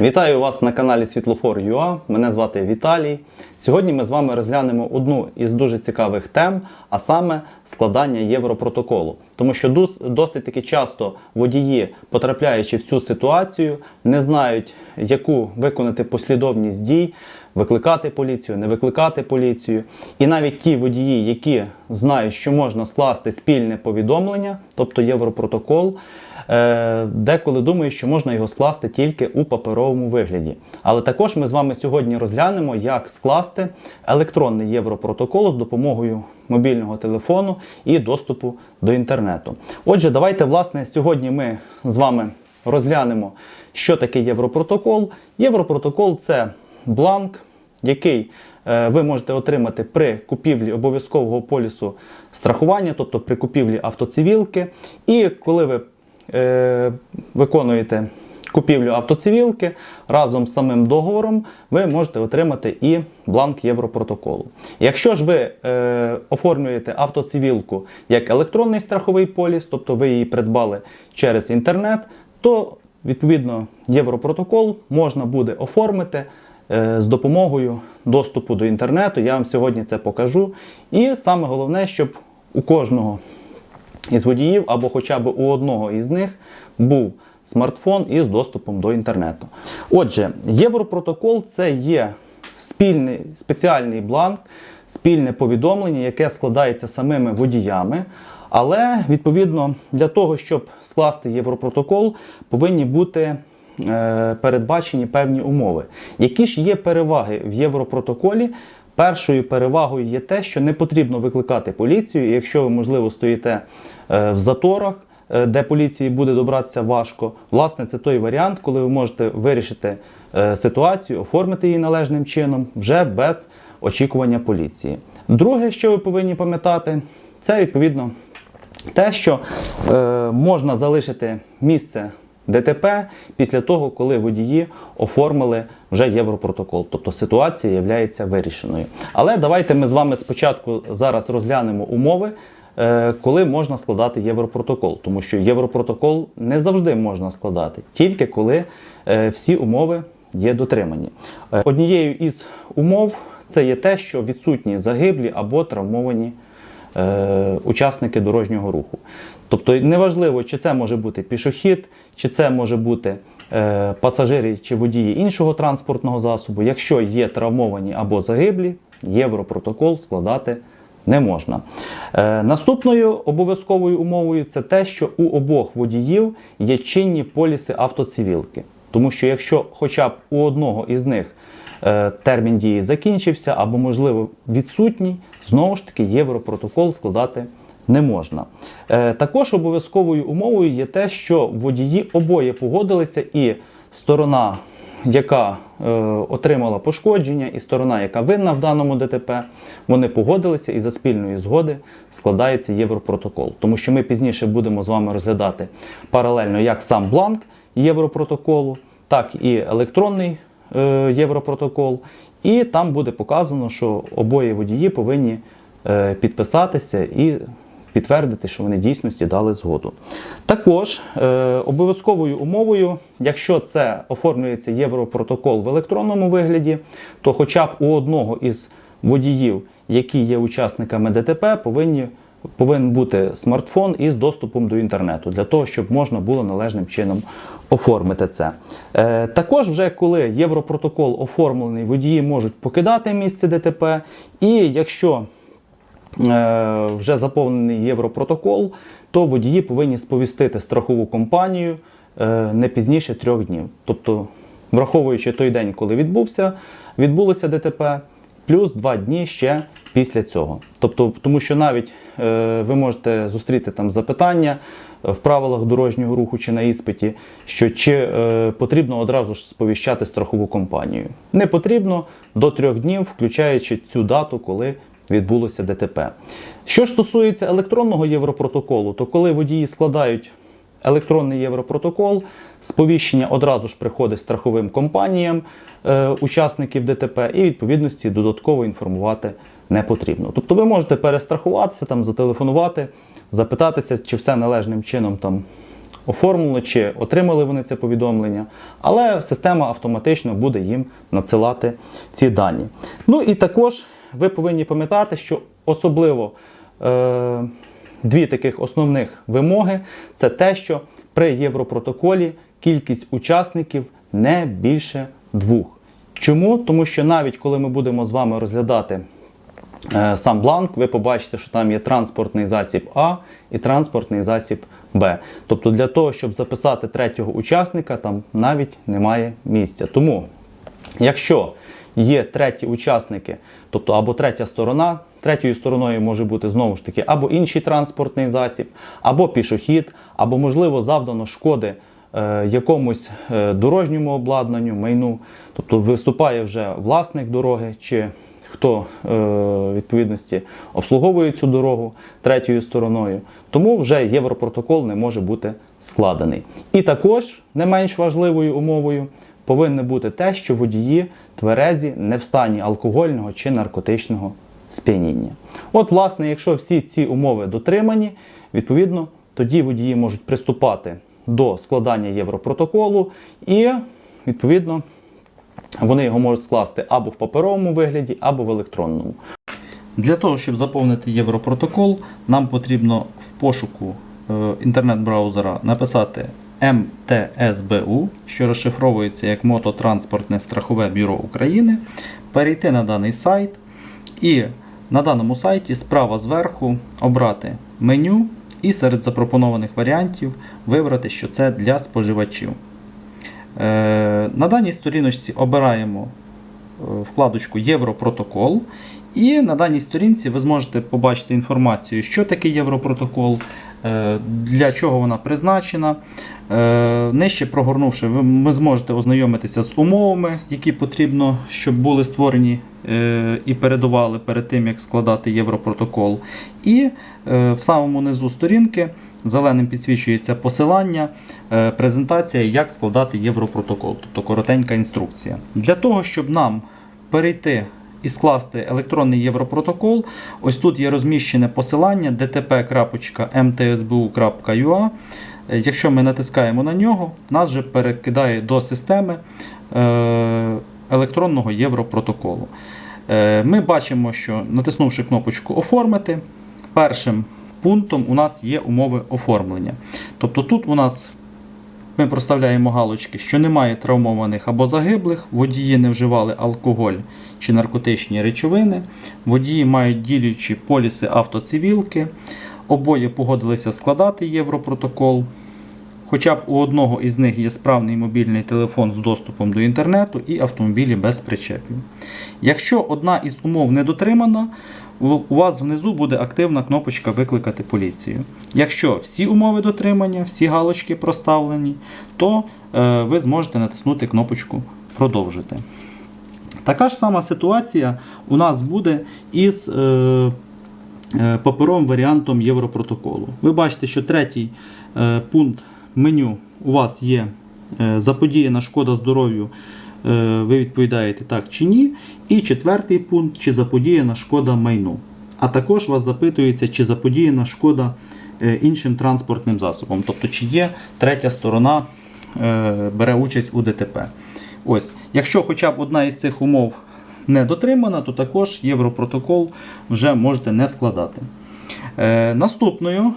Вітаю вас на каналі Світлофор.ua. Мене звати Віталій. Сьогодні ми з вами розглянемо одну із дуже цікавих тем, а саме складання Європротоколу. Тому що досить таки часто водії, потрапляючи в цю ситуацію, не знають, яку виконати послідовність дій, викликати поліцію, не викликати поліцію. І навіть ті водії, які знають, що можна скласти спільне повідомлення, тобто Європротокол. Е, Деколи думаю, що можна його скласти тільки у паперовому вигляді. Але також ми з вами сьогодні розглянемо, як скласти електронний європротокол з допомогою мобільного телефону і доступу до інтернету. Отже, давайте, власне, сьогодні ми з вами розглянемо, що таке європротокол. Європротокол це бланк, який е, ви можете отримати при купівлі обов'язкового полісу страхування, тобто при купівлі автоцивілки. І коли ви е, виконуєте купівлю автоцивілки разом з самим договором, ви можете отримати і бланк Європротоколу. Якщо ж ви е, оформлюєте автоцивілку як електронний страховий поліс, тобто ви її придбали через інтернет, то відповідно Європротокол можна буде оформити е, з допомогою доступу до інтернету. Я вам сьогодні це покажу. І саме головне, щоб у кожного із водіїв або хоча б у одного із них був смартфон із доступом до інтернету. Отже, Європротокол це є спільний спеціальний бланк, спільне повідомлення, яке складається самими водіями. Але відповідно для того, щоб скласти Європротокол, повинні бути е, передбачені певні умови. Які ж є переваги в Європротоколі? Першою перевагою є те, що не потрібно викликати поліцію, якщо ви, можливо, стоїте е, в заторах, е, де поліції буде добратися важко, власне, це той варіант, коли ви можете вирішити е, ситуацію, оформити її належним чином вже без очікування поліції. Друге, що ви повинні пам'ятати, це відповідно те, що можна залишити місце ДТП після того, коли водії оформили вже Європротокол. Тобто ситуація є вирішеною. Але давайте ми з вами спочатку зараз розглянемо умови, е, коли можна складати Європротокол. Тому що Європротокол не завжди можна складати, тільки коли е, всі умови є дотримані. Е, Однією із умов це є те, що відсутні загиблі або травмовані учасники дорожнього руху. Тобто неважливо, чи це може бути пішохід, чи це може бути е, пасажири чи водії іншого транспортного засобу. Якщо є травмовані або загиблі, європротокол складати не можна. Е, наступною обов'язковою умовою це те, що у обох водіїв є чинні поліси автоцивілки. Тому що якщо хоча б у одного із них е, термін дії закінчився або, можливо, відсутній, знову ж таки європротокол складати не можна. Е, Також обов'язковою умовою є те, що водії обоє погодилися, і сторона, яка е, отримала пошкодження, і сторона, яка винна в даному ДТП, вони погодилися і за спільної згоди складається європротокол. Тому що ми пізніше будемо з вами розглядати паралельно як сам бланк європротоколу, так і електронний європротокол. І там буде показано, що обоє водії повинні е, підписатися і підтвердити, що вони дійсності дали згоду. Також е, обов'язковою умовою, якщо це оформлюється європротокол в електронному вигляді, то хоча б у одного із водіїв, які є учасниками ДТП, повинні. Повинен бути смартфон із доступом до інтернету для того, щоб можна було належним чином оформити це. Е, також, вже коли Європротокол оформлений, водії можуть покидати місце ДТП, і якщо е, вже заповнений Європротокол, то водії повинні сповістити страхову компанію е, не пізніше трьох днів. Тобто, враховуючи той день, коли відбувся, відбулося ДТП, плюс два дні ще після цього. Тобто, тому що навіть е, ви можете зустріти там запитання в правилах дорожнього руху чи на іспиті, що чи е, потрібно одразу ж сповіщати страхову компанію. Не потрібно до трьох днів, включаючи цю дату, коли відбулося ДТП. Що ж стосується електронного європротоколу, то коли водії складають електронний європротокол, сповіщення одразу ж приходить страховим компаніям е, учасників ДТП і відповідності додатково інформувати не потрібно. Тобто ви можете перестрахуватися, там, зателефонувати, запитатися, чи все належним чином там оформлено, чи отримали вони це повідомлення, але система автоматично буде їм надсилати ці дані. Ну і також ви повинні пам'ятати, що особливо е, дві таких основних вимоги це те, що при Європротоколі кількість учасників не більше двох. Чому? Тому що навіть коли ми будемо з вами розглядати сам бланк, ви побачите, що там є транспортний засіб А і транспортний засіб Б. Тобто для того, щоб записати третього учасника, там навіть немає місця. Тому, якщо є треті учасники, тобто або третя сторона, третьою стороною може бути знову ж таки або інший транспортний засіб, або пішохід, або, можливо, завдано шкоди е, якомусь е, дорожньому обладнанню, майну, тобто виступає вже власник дороги чи хто е, відповідності обслуговує цю дорогу третьою стороною, тому вже Європротокол не може бути складений. І також не менш важливою умовою повинне бути те, що водії тверезі не в стані алкогольного чи наркотичного сп'яніння. От, власне, якщо всі ці умови дотримані, відповідно, тоді водії можуть приступати до складання Європротоколу і, відповідно, вони його можуть скласти або в паперовому вигляді, або в електронному. Для того, щоб заповнити Європротокол, нам потрібно в пошуку е, інтернет-браузера написати МТСБУ, що розшифровується як Мототранспортне страхове бюро України, перейти на даний сайт і на даному сайті справа зверху обрати меню і серед запропонованих варіантів вибрати, що це для споживачів. Е, На даній сторіночці обираємо е, вкладочку Європротокол. І на даній сторінці ви зможете побачити інформацію, що таке Європротокол, е, для чого вона призначена. Нижче прогорнувши, ви зможете ознайомитися з умовами, які потрібно, щоб були створені і передували перед тим, як складати Європротокол. І в самому низу сторінки зеленим підсвічується посилання, е, презентація, як складати Європротокол, тобто коротенька інструкція. Для того, щоб нам перейти і скласти електронний Європротокол, ось тут є розміщене посилання dtp.mtsbu.ua. Е, Якщо ми натискаємо на нього, нас вже перекидає до системи е, електронного Європротоколу. Ми бачимо, що натиснувши кнопочку Оформити, першим пунктом у нас є умови оформлення. Тобто тут у нас ми проставляємо галочки, що немає травмованих або загиблих, водії не вживали алкоголь чи наркотичні речовини, водії мають ділючі поліси автоцивілки, обоє погодилися складати Європротокол. Хоча б у одного із них є справний мобільний телефон з доступом до інтернету і автомобілі без причепів. Якщо одна із умов не дотримана, у вас внизу буде активна кнопочка Викликати поліцію. Якщо всі умови дотримання, всі галочки проставлені, то е, ви зможете натиснути кнопочку Продовжити. Така ж сама ситуація у нас буде із е, е, паперовим варіантом Європротоколу. Ви бачите, що третій пункт меню у вас є заподіяна шкода здоров'ю. Е, Ви відповідаєте так чи ні. І четвертий пункт, чи заподіяна шкода майну. А також вас запитується, чи заподіяна шкода е, іншим транспортним засобом, тобто чи є третя сторона е, бере участь у ДТП. Ось, якщо хоча б одна із цих умов не дотримана, то також Європротокол вже можете не складати. Наступною,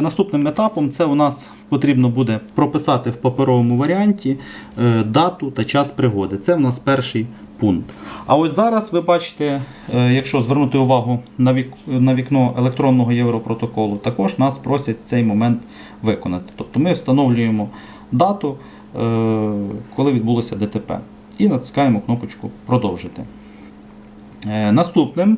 наступним етапом це у нас потрібно буде прописати в паперовому варіанті е, дату та час пригоди. Це у нас перший пункт. А ось зараз ви бачите, е, якщо звернути увагу на, вікно електронного Європротоколу, також нас просять цей момент виконати. Тобто ми встановлюємо дату, е, коли відбулося ДТП, і натискаємо кнопочку Продовжити. Е, Наступним е,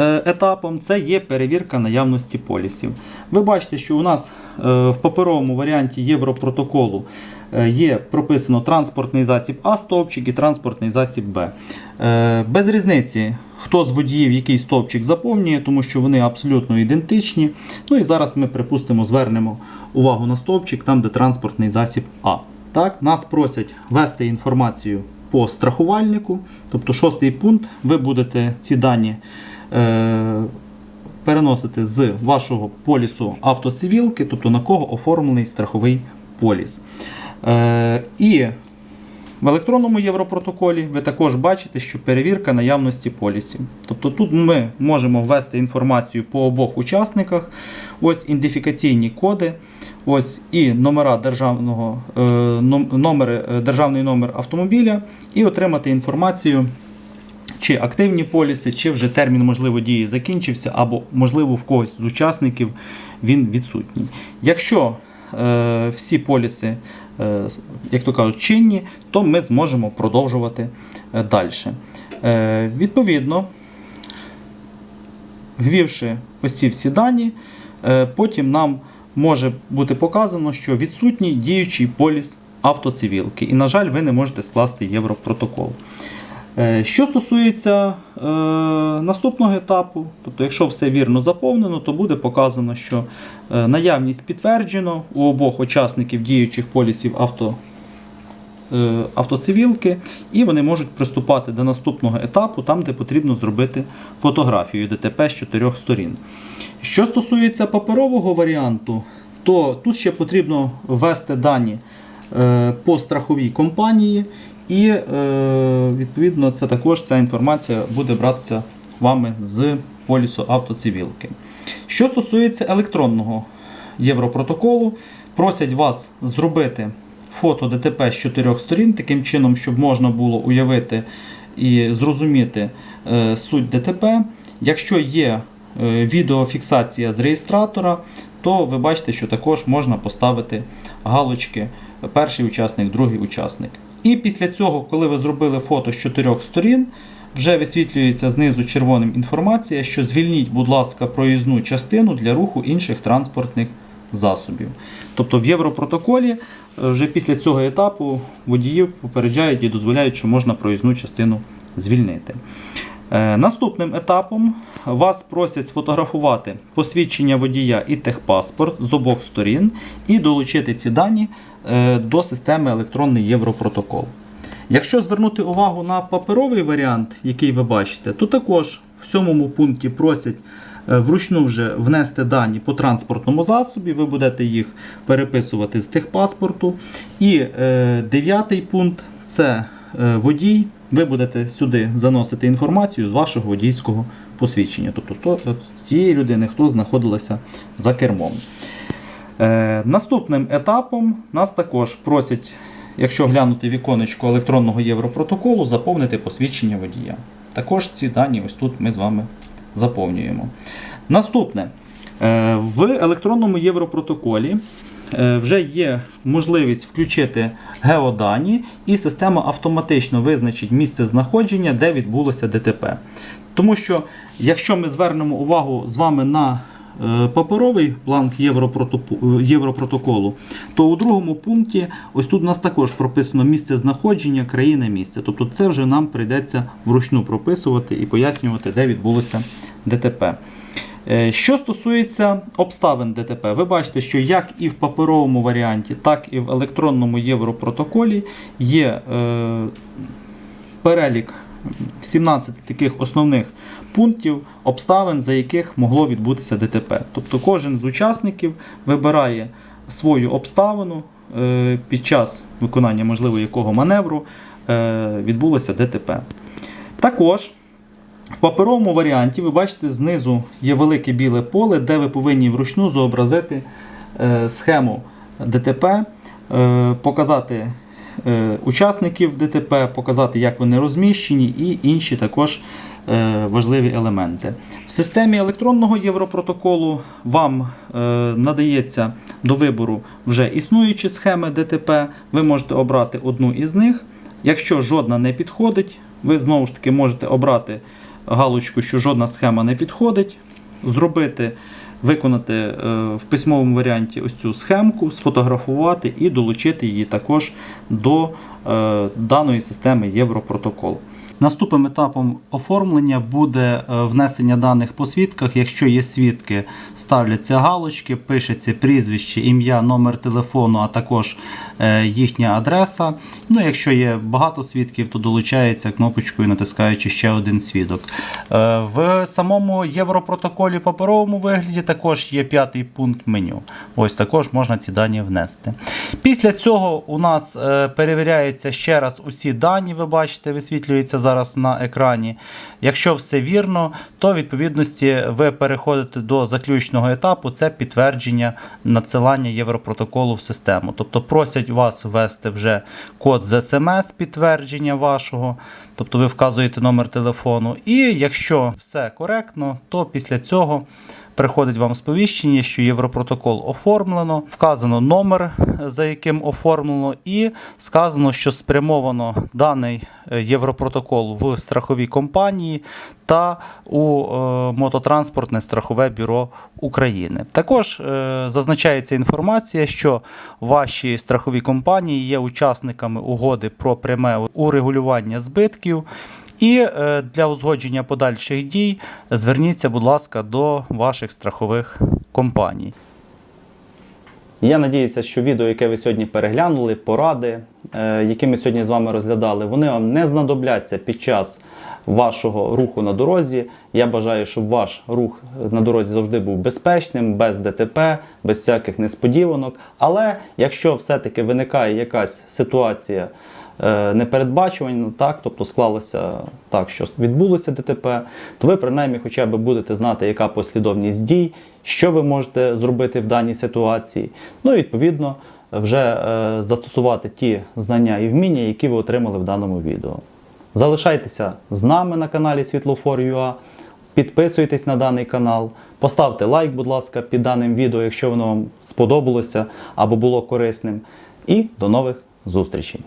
етапом це є перевірка наявності полісів. Ви бачите, що у нас е, в паперовому варіанті Європротоколу е, є прописано транспортний засіб А стовпчик і транспортний засіб Б. Е, Без різниці, хто з водіїв який стовпчик заповнює, тому що вони абсолютно ідентичні. Ну і зараз ми, припустимо, звернемо увагу на стовпчик, там де транспортний засіб А. Так, Нас просять ввести інформацію по страхувальнику. Тобто шостий пункт, ви будете ці дані е, переносите з вашого полісу автоцивілки, тобто на кого оформлений страховий поліс. Е, і в електронному Європротоколі ви також бачите, що перевірка наявності полісів. Тобто тут ми можемо ввести інформацію по обох учасниках, ось ідентифікаційні коди, ось і номера державного, е, номери, е, державний номер автомобіля, і отримати інформацію, чи активні поліси, чи вже термін можливо дії закінчився, або можливо в когось з учасників він відсутній. Якщо е, всі поліси, е, як то кажуть, чинні, то ми зможемо продовжувати е, далі. Е, відповідно, ввівши ось ці всі дані, е, потім нам може бути показано, що відсутній діючий поліс автоцивілки. І, на жаль, ви не можете скласти Європротокол. Е, Що стосується е, наступного етапу, тобто, якщо все вірно заповнено, то буде показано, що е, наявність підтверджено у обох учасників діючих полісів авто, е, автоцивілки, і вони можуть приступати до наступного етапу, там, де потрібно зробити фотографію ДТП з чотирьох сторін. Що стосується паперового варіанту, то тут ще потрібно ввести дані е, по страховій компанії, і е, відповідно це також ця інформація буде братися вами з полісу автоцивілки. Що стосується електронного Європротоколу, просять вас зробити фото ДТП з чотирьох сторін, таким чином, щоб можна було уявити і зрозуміти е, суть ДТП. Якщо є е, відеофіксація з реєстратора, то ви бачите, що також можна поставити галочки перший учасник, другий учасник. І після цього, коли ви зробили фото з чотирьох сторін, вже висвітлюється знизу червоним інформація, що звільніть, будь ласка, проїзну частину для руху інших транспортних засобів. Тобто в Європротоколі е, вже після цього етапу водіїв попереджають і дозволяють, що можна проїзну частину звільнити. Е, Наступним етапом вас просять сфотографувати посвідчення водія і техпаспорт з обох сторін і долучити ці дані до системи електронний Європротокол. Якщо звернути увагу на паперовий варіант, який ви бачите, то також в сьомому пункті просять е, вручну вже внести дані по транспортному засобі, ви будете їх переписувати з техпаспорту. І е, дев'ятий пункт це е, водій. Ви будете сюди заносити інформацію з вашого водійського посвідчення, тобто тієї людини, хто знаходилася за кермом. Е, наступним етапом нас також просять, якщо глянути віконечко електронного Європротоколу, заповнити посвідчення водія. Також ці дані ось тут ми з вами заповнюємо. Наступне. Е, В електронному Європротоколі е, вже є можливість включити геодані, і система автоматично визначить місце знаходження, де відбулося ДТП. Тому що, якщо ми звернемо увагу з вами на паперовий бланк е, Європротоколу, то у другому пункті ось тут у нас також прописано місце знаходження, країна місця. Тобто це вже нам прийдеться вручну прописувати і пояснювати, де відбулося ДТП. Е, Що стосується обставин ДТП, ви бачите, що як і в паперовому варіанті, так і в електронному Європротоколі є е, перелік 17 таких основних пунктів обставин, за яких могло відбутися ДТП. Тобто кожен з учасників вибирає свою обставину е, під час виконання, можливо, якого маневру е, відбулося ДТП. Також в паперовому варіанті ви бачите, знизу є велике біле поле, де ви повинні вручну зобразити е, схему ДТП, показати учасників ДТП, показати, як вони розміщені, і інші також важливі елементи. В системі електронного Європротоколу вам е, надається до вибору вже існуючі схеми ДТП. Ви можете обрати одну із них. Якщо жодна не підходить, ви знову ж таки можете обрати галочку, що жодна схема не підходить, зробити, виконати е, в письмовому варіанті ось цю схемку, сфотографувати і долучити її також до е, даної системи Європротокол. Наступним етапом оформлення буде е, внесення даних по свідках. Якщо є свідки, ставляться галочки, пишеться прізвище, ім'я, номер телефону, а також е, їхня адреса. Ну, якщо є багато свідків, то долучається кнопочкою, натискаючи ще один свідок. Е, В самому Європротоколі паперовому вигляді також є п'ятий пункт меню. Ось також можна ці дані внести. Після цього у нас перевіряється ще раз усі дані, ви бачите, висвітлюються зараз на екрані. Якщо все вірно, то відповідності ви переходите до заключного етапу це підтвердження надсилання Європротоколу в систему. Тобто просять вас ввести вже код з смс підтвердження вашого, тобто ви вказуєте номер телефону. І якщо все коректно, то після цього приходить вам сповіщення, що Європротокол оформлено, вказано номер, за яким оформлено, і сказано, що спрямовано даний е, Європротокол в страховій компанії та у е, мототранспортне страхове бюро України. Також е, зазначається інформація, що ваші страхові компанії є учасниками угоди про пряме урегулювання збитків. І е, для узгодження подальших дій зверніться, будь ласка, до ваших страхових компаній. Я надіюся, що відео, яке ви сьогодні переглянули, поради, е, які ми сьогодні з вами розглядали, вони вам не знадобляться під час вашого руху на дорозі. Я бажаю, щоб ваш рух на дорозі завжди був безпечним, без ДТП, без всяких несподіванок. Але якщо все-таки виникає якась ситуація е, так, тобто склалося так, що відбулося ДТП, то ви принаймні хоча б будете знати, яка послідовність дій, що ви можете зробити в даній ситуації. Ну і відповідно вже е, застосувати ті знання і вміння, які ви отримали в даному відео. Залишайтеся з нами на каналі Світлофор.ua, підписуйтесь на даний канал, поставте лайк, будь ласка, під даним відео, якщо воно вам сподобалося або було корисним. І до нових зустрічей!